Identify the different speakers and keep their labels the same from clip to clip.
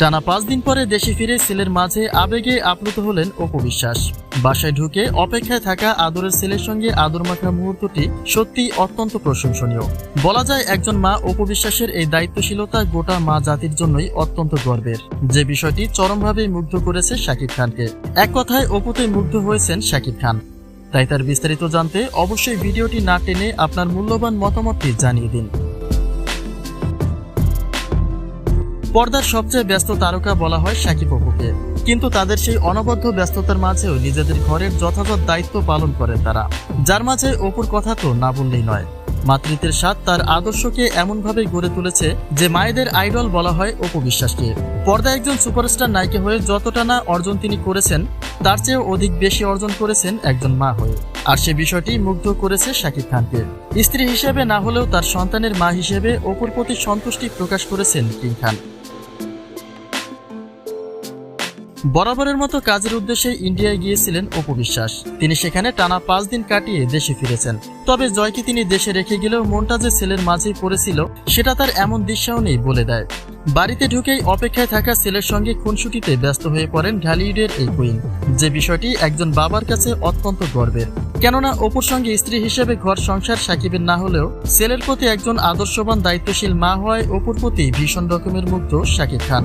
Speaker 1: টানা পাঁচ দিন পরে দেশে ফিরে ছেলের মাঝে আবেগে আপ্লুত হলেন অপু বিশ্বাস। বাসায় ঢুকে অপেক্ষায় থাকা আদরের ছেলের সঙ্গে আদর মাখা মুহূর্তটি সত্যি অত্যন্ত প্রশংসনীয়। বলা যায় একজন মা অপু বিশ্বাসের এই দায়িত্বশীলতা গোটা মা জাতির জন্যই অত্যন্ত গর্বের। যে বিষয়টি চরমভাবে মুগ্ধ করেছে শাকিব খানকে। এক কথায় অপুতে মুগ্ধ হয়েছেন শাকিব খান। তাই তার বিস্তারিত জানতে অবশ্যই ভিডিওটি না টেনে আপনার মূল্যবান মতামতটি জানিয়ে দিন। পর্দার সবচেয়ে ব্যস্ত তারকা বলা হয় সাকিব অপুকে কিন্তু তাদের সেই অনবদ্য ব্যস্ততার মাঝেও নিজেদের ঘরের যথাযথ দায়িত্ব পালন করেন তারা। যার মাঝে অপুর কথা তো না বললেই নয়। মাতৃত্বের স্বাদ তার আদর্শকে এমনভাবে গড়ে তুলেছে যে মায়েদের আইডল বলা হয় অপু বিশ্বাসকে। পর্দায় একজন সুপারস্টার নায়িকা হয়ে যতটা না অর্জন তিনি করেছেন, তার চেয়েও অধিক বেশি অর্জন করেছেন একজন মা হয়ে। আর সে বিষয়টি মুগ্ধ করেছে শাকিব খানকে। স্ত্রী হিসেবে না হলেও তার সন্তানের মা হিসেবে অপুর প্রতি সন্তুষ্টি প্রকাশ করেছেন কিং খান। বরাবরের মতো কাজের উদ্দেশ্যে ইন্ডিয়ায় গিয়েছিলেন অপু বিশ্বাস। তিনি সেখানে টানা পাঁচ দিন কাটিয়ে দেশে ফিরেছেন। তবে জয়কে তিনি দেশে রেখে গেলেও মনটা যে ছেলের মাঝেই পড়েছিল, সেটা তার এমন দৃশ্যও নেই বলে দেয়। বাড়িতে ঢুকেই অপেক্ষায় থাকা ছেলের সঙ্গে খুনসুটিতে ব্যস্ত হয়ে পড়েন ঢালিউডের এই কুইন। যে বিষয়টি একজন বাবার কাছে অত্যন্ত গর্বের। কেননা অপুর সঙ্গে স্ত্রী হিসেবে ঘর সংসার সাকিবের না হলেও ছেলের প্রতি একজন আদর্শবান, দায়িত্বশীল মা হওয়ায় অপুর প্রতি ভীষণ রকমের মুগ্ধ শাকিব খান।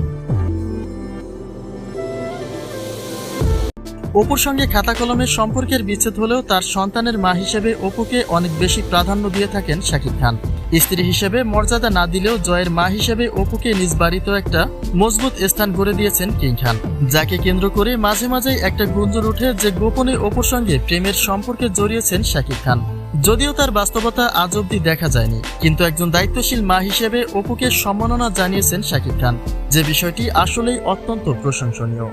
Speaker 1: অপুর সঙ্গে খাতা কলমের সম্পর্কের বিচ্ছেদ হলেও তার সন্তানের মা হিসেবে অপুকে অনেক বেশি প্রাধান্য দিয়ে থাকেন শাকিব খান। স্ত্রী হিসেবে মর্যাদা না দিলেও জয়ের মা হিসেবে অপুকে নিজ বাড়িতেও একটা মজবুত স্থান গড়ে দিয়েছেন কিং খান। যাকে কেন্দ্র করে মাঝে মাঝেই একটা গুঞ্জন ওঠে যে গোপনে অপুর সঙ্গে প্রেমের সম্পর্কে জড়িয়েছেন শাকিব খান। যদিও তার বাস্তবতা আজ অব্দি দেখা যায়নি, কিন্তু একজন দায়িত্বশীল মা হিসেবে অপুকে সম্মাননা জানিয়েছেন শাকিব খান। যে বিষয়টি আসলেই অত্যন্ত প্রশংসনীয়।